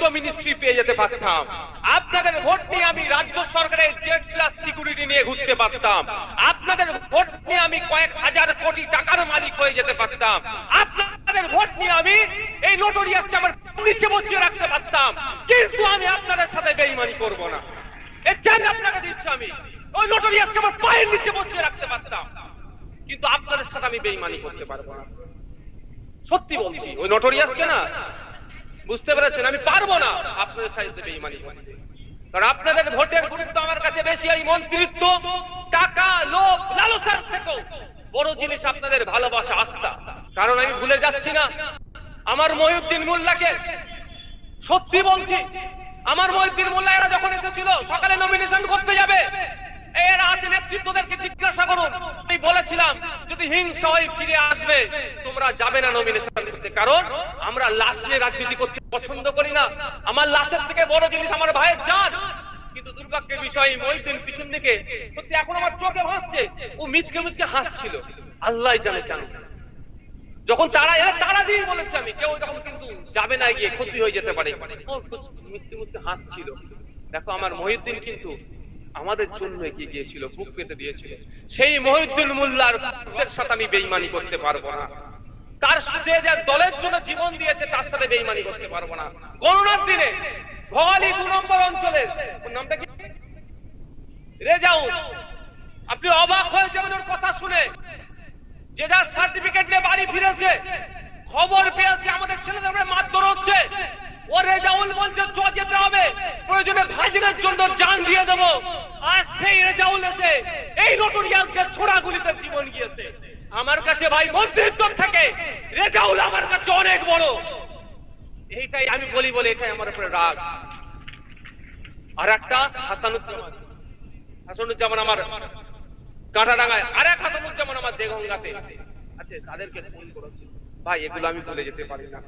দুটো মিনিস্ট্রি পেয়ে যেতে পারতাম। আপনাদের ভোট নিয়ে আমি রাজ্য সরকারের জেড প্লাস সিকিউরিটি নিয়ে ঘুরতে পারতাম। আপনাদের ভোট নিয়ে আমি কয়েক হাজার কোটি টাকার মালিক হয়ে যেতে পারতাম। আপনাদের ভোট নিয়ে আমি এই নোটোরিয়াসকে আমার নিচে বসিয়ে রাখতে পারতাম। কিন্তু আমি আপনাদের সাথে বেইমানি করব না। এর চ্যালেঞ্জ আপনাকে দিচ্ছি আমি। ওই নোটোরিয়াসকে আমার পায়ের নিচে বসিয়ে রাখতে পারতাম। কিন্তু আপনাদের সাথে আমি বেইমানি করতে পারব না। সত্যি বলছি, ওই নোটোরিয়াসকে না বুঝতে পেরেছেন? আমি পারব না আপনাদের সাথে বেইমানি কারণ আপনাদের ভোটের গুরুত্ব আমার কাছে বেশি, এই মন্ত্রিত্ব, টাকা, লোভ, লালসার থেকেও বড় জিনিস আপনাদের ভালোবাসা, আস্থা। কারণ আমি ভুলে যাচ্ছি না, আমার মহিউদ্দিন মোল্লাকে সত্যি বলছি, আমার মহিউদ্দিন মোল্লা এরা যখন এসেছিল, সকালে নমিনেশন করতে যাবে। এরা আছে নেতৃত্বদেরকে জিজ্ঞাসা করুন। আমি বলেছিলাম যদি হয়ে ফিরে আসবে। তোমরা যাবে না নমিনেশন কারণ আমরা লাশ নিয়ে রাজনীতি করতে পছন্দ করি না। আমার লাশের থেকে বড় জিনিস আমার ভাইয়ের ও মিচকে মিচকে হাসছিল। আল্লাহ জানে জানো যখন তারা তারা দিয়ে বলেছে আমি। কেউ তখন কিন্তু যাবে না গিয়ে ক্ষতি হয়ে যেতে পারে। মুচকে মুচকে হাসছিল। দেখো আমার মহিউদ্দিন কিন্তু আমাদের জন্য এগিয়ে গিয়েছিল, বুক পেতে দিয়েছিল। সেই মহিউদ্দিন মোল্লার সাথে আমি বেইমানি করতে পারব না। তার সাথে যে দলের জন্য জীবন দিয়েছে, তার সাথে বেইমানি করতে পারব না। গণনার দিনে দু নম্বর অঞ্চলের নামটা কি? আপনি অবাক হয়ে যাবেন ওর কথা শুনে। যে যার সার্টিফিকেট নিয়ে বাড়ি ফিরেছে, খবর পেয়েছে, আমাদের ছেলেদের মারধর হচ্ছে। ও যেতে হবে। জন্য আমার কাছে ভাই মন্ত্রিত্ব থেকে। রেজাউল আমার কাছে অনেক বড়। এইটাই আমি বলি বলে এটাই আমার উপরে রাগ। আর একটা হাসানুজ্জামান। হাসানুজ্জামান আমার আর এক আমার দেগঙ্গাতে। আচ্ছা তাদেরকে ফোন করেছি। ভাই, এগুলো আমি ভুলে যেতে পারি না।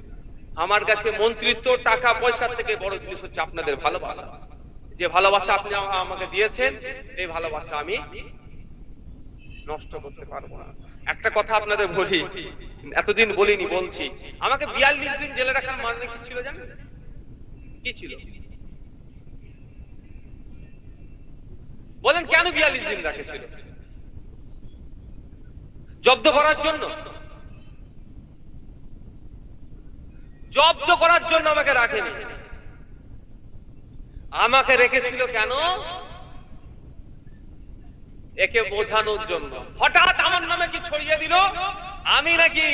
আমার কাছে মন্ত্রিত্ব, টাকা পয়সার থেকে বড় জিনিস হচ্ছে আপনাদের ভালোবাসা। যে ভালোবাসা আপনি আমাকে দিয়েছেন, এই ভালোবাসা আমি নষ্ট করতে পারব না। একটা কথা আপনাদের বলি, এতদিন বলিনি, বলছি। আমাকে বিয়াল্লিশ দিন জেলে রাখার মানে কি ছিল জানেন? কি ছিল? বলেন কেন বিয়াল্লিশ দিন রাখেছিল? জব্দ করার জন্য? জব্দ করার জন্য আমাকে রাখেনি। আমাকে রেখেছিল কেন? একে বোঝানোর জন্য। হঠাৎ আমার নামে কি ছড়িয়ে দিল? আমি নাকি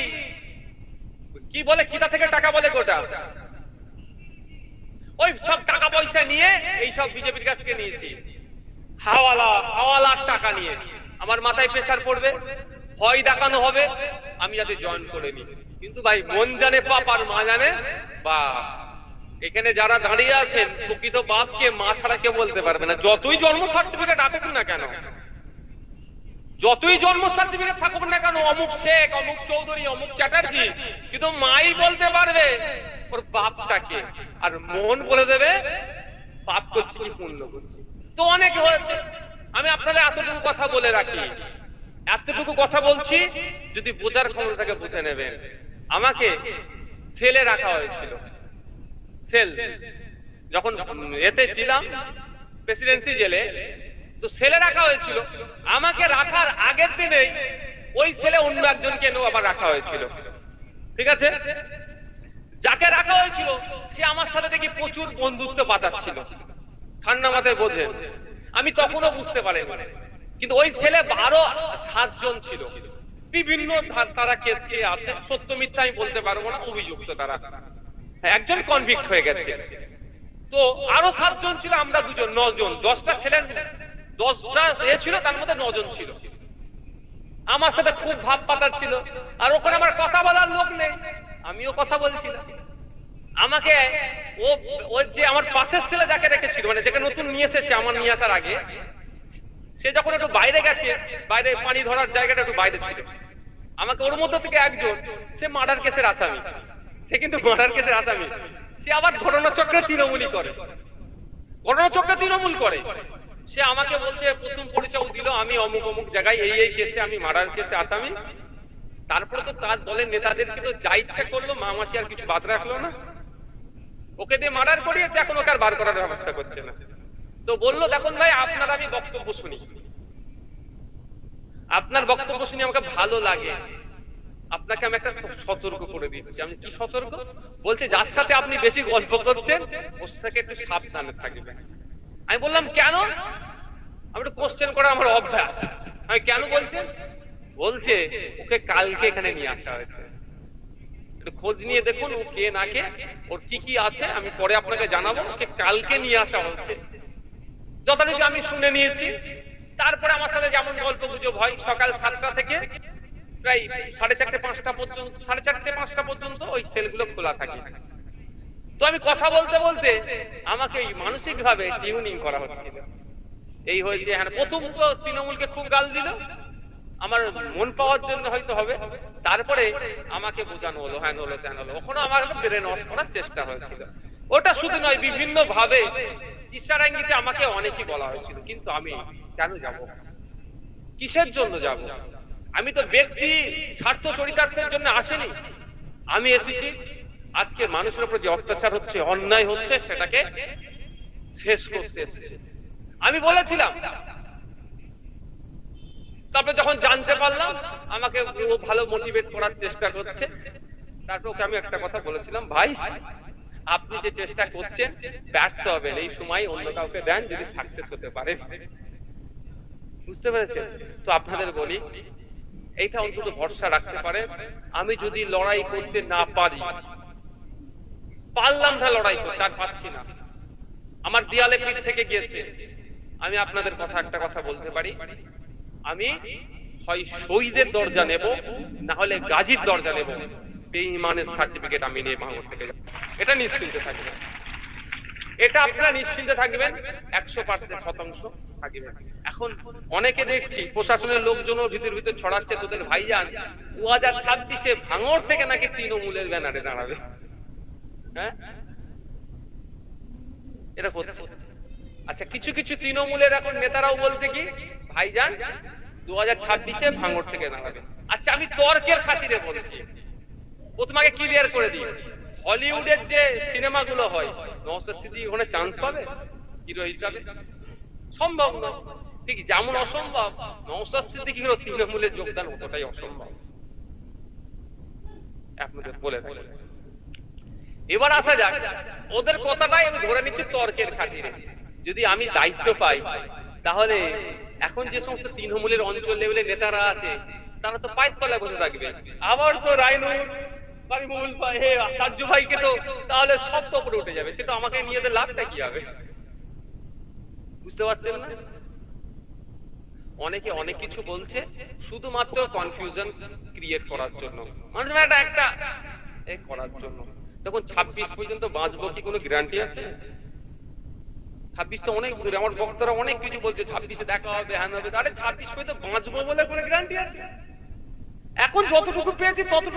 কি বলে কিটা থেকে টাকা বলে গোটা? ওই সব টাকা পয়সা নিয়ে এই সব বিজেপির কাছ থেকে নিয়েছি। হাওয়ালা, হাওয়ালার টাকা নিয়ে। আমার মাথায় প্রেসার পড়বে। ভয় দেখানো হবে, আমি যাতে জয়েন করে নি কিন্তু ভাই, মন জানে পাপ আর মা জানে? বা এখানে যারা দাঁড়িয়ে আছেন, প্রকৃত বাপকে মা ছাড়া কেউ বলতে পারবে না। যতই জন্ম সার্টিফিকেট আসুক না কেন, যতই জন্ম সার্টিফিকেট থাকুক না কেন, অমুক শেখ, অমুক চৌধুরী, অমুক চ্যাটার্জি, কিন্তু মাই বলতে পারবে, ওর বাপটাকে আর মন বলে দেবে, পাপ করছি কি পুণ্য করছি? তো অনেক হয়েছে। আমি আপনাদের এতটুকু কথা বলে রাখি। এতটুকু কথা বলছি, যদি বোঝার ক্ষমতা থেকে বুঝে নেবেন। আমাকে সেলে রাখা হয়েছিল। সেল। যখন এতে ছিলাম, প্রেসিডেন্সি জেলে, তো সেলে রাখা হয়েছিল। আমাকে রাখার আগের দিনেই ওই ছেলে অন্য একজনকে এনেও আবার রাখা হয়েছিল। ঠিক আছে? যাকে রাখা হয়েছিল, সে আমার সাথে দেখি প্রচুর বন্ধুত্ব পাতাচ্ছিল। ঠান্ডা মাথায় বোঝে আমি তখনও বুঝতে পারিনি। কিন্তু ওই ছেলে বারো সাতজন ছিল। বিভিন্ন তারা কেস কে আছে। সত্য মিথ্যা আমি বলতে পারব না, অভিযুক্ত তারা। একজন কনভিক্ট হয়ে গেছে। তো আরও সাতজন ছিল, আমরা দুজন নজন দশটা ছেলে দশটা এ ছিল, তার মধ্যে নজন ছিল। আমার সাথে খুব ভাব পাতার ছিল আর ওখানে আমার কথা বলার লোক নেই। আমিও কথা বলছিলাম। আমাকে ও ও যে আমার পাশের ছেলে যাকে রেখেছিল মানে যাকে নতুন নিয়ে এসেছে, আমার নিয়ে আসার আগে সে যখন একটু বাইরে গেছে, বাইরে পানি ধরার জায়গাটা একটু বাইরে ছিল। আমাকে ওর মধ্যে থেকে একজন, সে মার্ডার কেসের আসামি। সে কিন্তু মার্ডার কেসের আসামি। সে আবার ঘটনা চক্রে তৃণমূলই করে। ঘটনা চক্রে তৃণমূল করে। সে আমাকে বলছে, প্রথম পরিচয় দিল আমি অমুক অমুক জায়গায় এই এই কেসে আমি মার্ডার কেসে আসামি। তারপরে তো তার দলের নেতাদের কিন্তু যা ইচ্ছা করল, মামাসি আর কিছু বাদ রাখল না। ওকে দিয়ে মার্ডার করিয়েছে, এখন ওকে আর বার করার না। তো বলল, দেখুন ভাই, আপনার আমি বক্তব্য শুনি। আপনার বক্তব্য শুনি আমাকে ভালো লাগে। আপনাকে আমি একটা সতর্ক করে দিচ্ছি। আমি কি সতর্ক? বলছে, যার সাথে আপনি বেশি গল্প করছেন, ওর থেকে একটু সাবধানে থাকবেন। আমি বললাম, কেন? আমি একটু কোশ্চেন করা আমার অভ্যাস। আমি কেন বলছেন বলছে, ওকে কালকে এখানে নিয়ে আসা হয়েছে। একটু খোঁজ নিয়ে দেখুন, ও কে না কে, ওর কি কি আছে, আমি পরে আপনাকে জানাব, ওকে কালকে নিয়ে আসা হচ্ছে। যথারীতি আমি শুনে নিয়েছি। তারপরে আমার সাথে যেমন গল্প গুজব হয়, সকাল সাতটা থেকে প্রায় সাড়ে চারটে, পাঁচটা পর্যন্ত, সাড়ে চারটে, পাঁচটা পর্যন্ত ওই সেলগুলো খোলা থাকে। তো আমি কথা বলতে বলতে আমাকে মানসিক ভাবে টিউনিং করা হচ্ছিল। এই হয়েছে হ্যাঁ প্রথম তো তৃণমূলকে খুব গাল দিল। আমার মন পাওয়ার জন্য হয়তো হবে। তারপরে আমাকে বোঝানো হলো হ্যান হলো ত্যান হলো। ওখানে আমার ব্রেন ওয়াশ করার চেষ্টা হয়েছিল। ওটা শুধু নয় বিভিন্ন ভাবে ইঙ্গিতে আমাকে অনেকই বলা হয়েছিল, কিন্তু আমি কেন যাব? কিসের জন্য যাব? আমি তো ব্যক্তি স্বার্থ চরিতার্থের জন্য আসেনি। আমি এসেছি। আজকে মানুষের উপর যে অত্যাচার হচ্ছে, অন্যায় হচ্ছে, সেটাকে শেষ করতে এসেছি। আমি বলেছিলাম। তারপরে যখন জানতে পারলাম, আমাকে ভালো মোটিভেট করার চেষ্টা করছে। তারপর ওকে আমি একটা কথা বলেছিলাম, ভাই আপনি যে চেষ্টা করছেন, ব্যর্থ হবেন। এই সময় অন্য কাউকে দেন যদি সাকসেস হতে পারে। বুঝতে পেরেছেন? তো আপনাদের বলি, এইটা অন্তত ভরসা রাখতে পারে। আমি যদি লড়াই করতে না পারি, পারলাম না লড়াই করতে, আর পারছি না। আমার দেয়ালে পিঠ থেকে গিয়েছে। আমি আপনাদের কথা একটা কথা বলতে পারি। আমি হয় শহীদের দরজা নেব, না হলে গাজীর দরজা নেব। বেঈমানের সার্টিফিকেট আমি নিয়ে ভাঙর থেকে এটা নিশ্চিন্তে থাকবেন। এটা আপনারা নিশ্চিন্তে থাকবেন, একশো পার্সেন্ট শতাংশ থাকবেন। এখন অনেকে দেখছি প্রশাসনের লোকজনও ভিতর ভিতর ছড়াচ্ছে, তোদের ভাইজান, দু হাজার ছাব্বিশে ভাঙর থেকে নাকি তৃণমূলের ব্যানারে দাঁড়াবে। হ্যাঁ? এটা করছে আচ্ছা কিছু কিছু তৃণমূলের এখন নেতারাও বলছে কি, ভাইজান, দু হাজার ছাব্বিশে ভাঙর থেকে দাঁড়াবে। আচ্ছা আমি তর্কের খাতিরে বলছি। প্রথমাকে ক্লিয়ার করে দিই। হলিউডের যে সিনেমাগুলো হয়, নওশাদ সিদ্দিকী ওখানে চান্স পাবে? হিরো হিসাবে? সম্ভব না। ঠিক যেমন অসম্ভব, নওশাদ সিদ্দিকী হলো তৃণমূলের যোগদান, অতটাই অসম্ভব। আপনাদের বলে এবার আসা যাক, ওদের কথাটাই আমি ধরে নিচ্ছি তর্কের খাতিরে। যদি আমি দায়িত্ব পাই, তাহলে এখন যে সমস্ত তৃণমূলের অঞ্চল লেভেলের নেতারা আছে, তারা তো পায়ের তলায় বসে থাকবে। আবার তো রাইনুর ছাব্বিশ পর্যন্ত বাঁচবো কি কোনো গ্যারান্টি আছে? ছাব্বিশ তো অনেক দূরে, আমার বক্তারা অনেক কিছু বলছে, ছাব্বিশে দেখা হবে, হ্যান হবে। আরে ছাব্বিশ পর্যন্ত বাঁচবো বলে কোনো গ্যারান্টি আছে? এখন যতটুকু পেয়েছি, ততটুকু